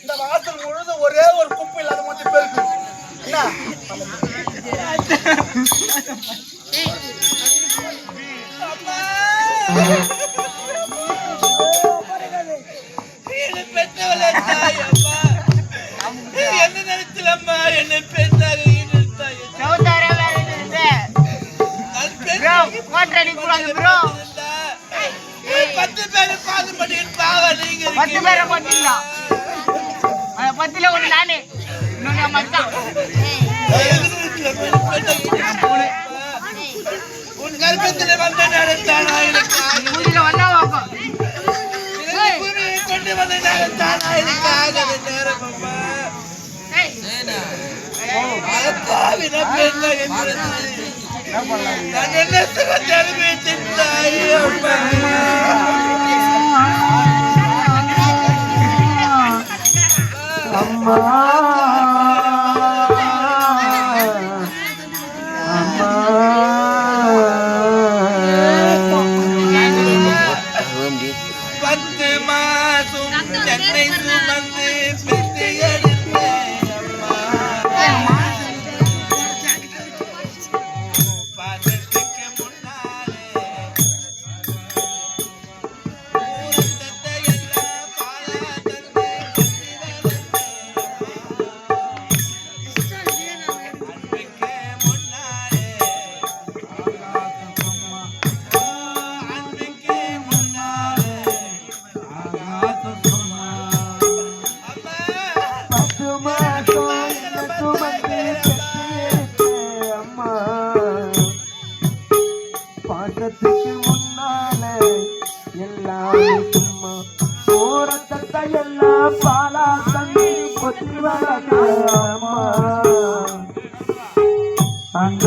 இந்த வாசல் முழுது ஒரே ஒரு குப்பை இல்லாத மட்டும் பெருக்கு என்ன என்னை பெற்று இருந்தா, ஒரு பத்து பேரை பாது பண்ணிட்டு பாவா நீங்க பத்து. பேரை அந்த பத்துல ஒண்ணு நானு இன்னொன்னு மச்சான் உன் கர்ப்பத்தில் வந்த நேரத்தானா. பூஜையில வந்தா வாக்கம் கொண்டு வந்த நேரத்தானா ஆகாத. நேரம் பெற்றாக பிறந்தது. நான் என்ன சுகத்தை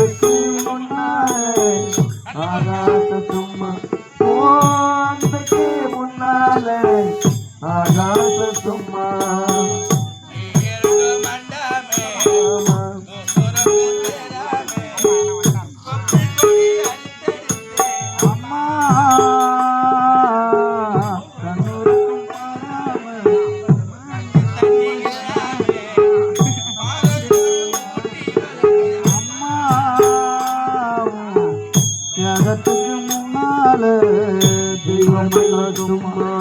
அன்புக்கு முன்னால ஆகாச சும்மா ஓ அன்புக்கு முன்னால தெய்வம் எல்லாம் சும்மா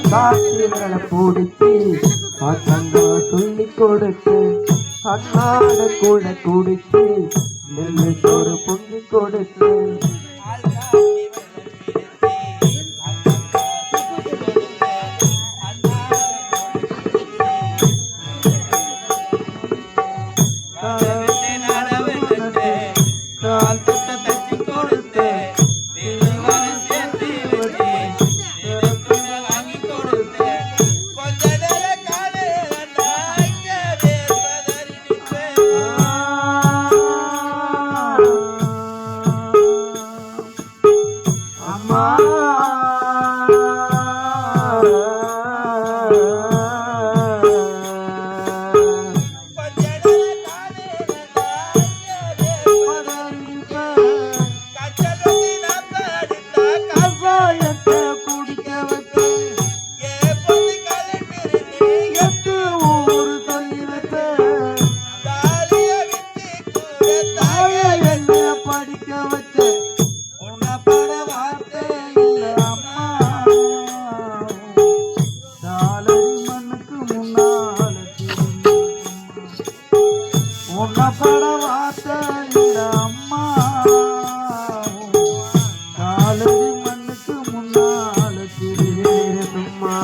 ஆத்தாத்திரளை பிடிச்சி அண்ணா சொல்லி கொடுத்து அண்ணாட கூட குடிச்சு நெல்லு சோறு பொங்கி கொடுத்து உன்னை இந்த அம்மா காலடி மண்ணுக்கு முன்னால் திருவேறுமா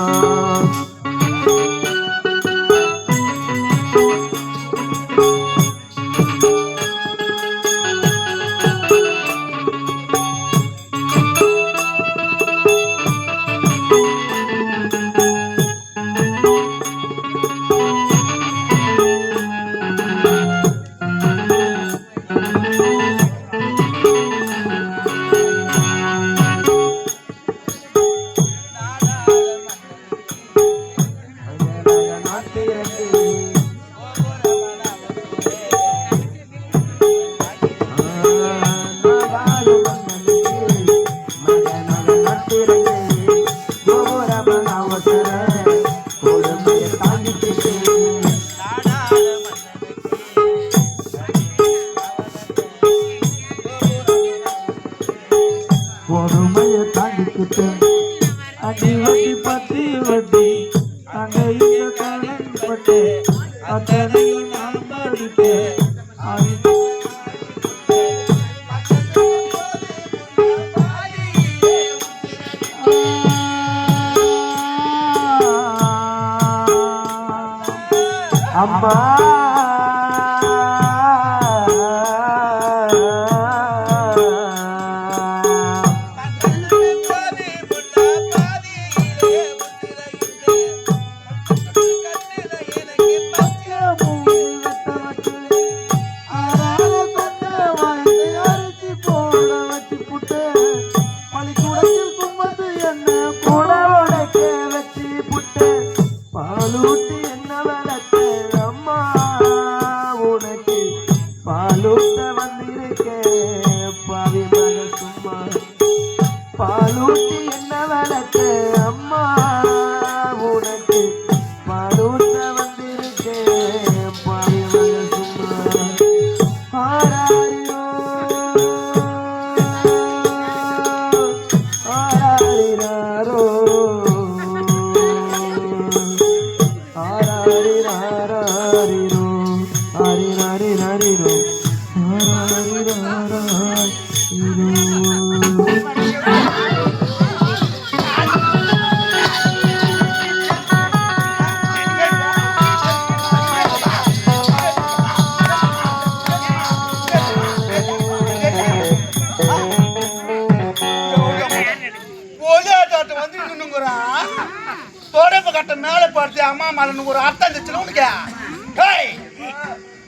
மேல பார்த்து அம்மா மலன்னு ஒரு அர்த்தம் இருந்துச்சுல உனக்கு?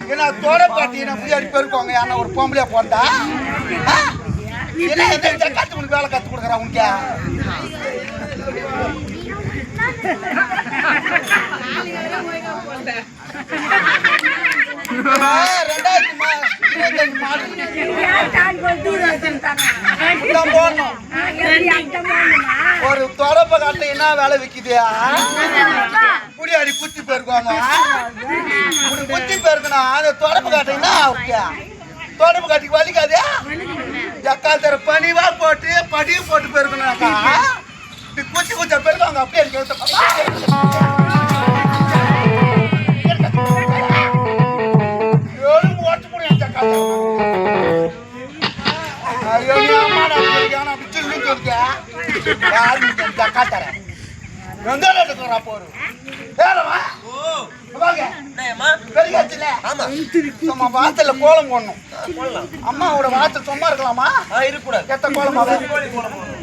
என்ன தொடப்பு கட்டி என்ன முன்னாடி பெருக்கோங்க யாரா ஒரு பொம்பளையா போட்டா? என்ன இந்த கத்து உனக்கு வேலை கத்து கொடுக்குறா உனக்கு? ரெண்டாயிரத்தி மா- இருபத்தஞ்சு மாடு. இப்படிதான் போடணும். ஒரு தொடப்ப கட்ட என்ன வேலை விக்குது குடியாடி குத்தி போயிருக்காங்க குத்தி போயிருக்கணும் அந்த தொடப்பு கட்ட என்ன தொடப்பு கட்டிக்கு வலிக்காது ஜக்கால் தர பனிவா போட்டு படியும் போட்டு போயிருக்கணும்க்கா குச்சி குச்சா போயிருக்காங்க அப்படியே எலும்பு ஓட்டு முடியும் வாசல்ல கோலம் போடணும் அம்மாவோட வாசல் சும்மா இருக்கலாமா இருக்கக்கூடாது எத்த கோலம் கோலம்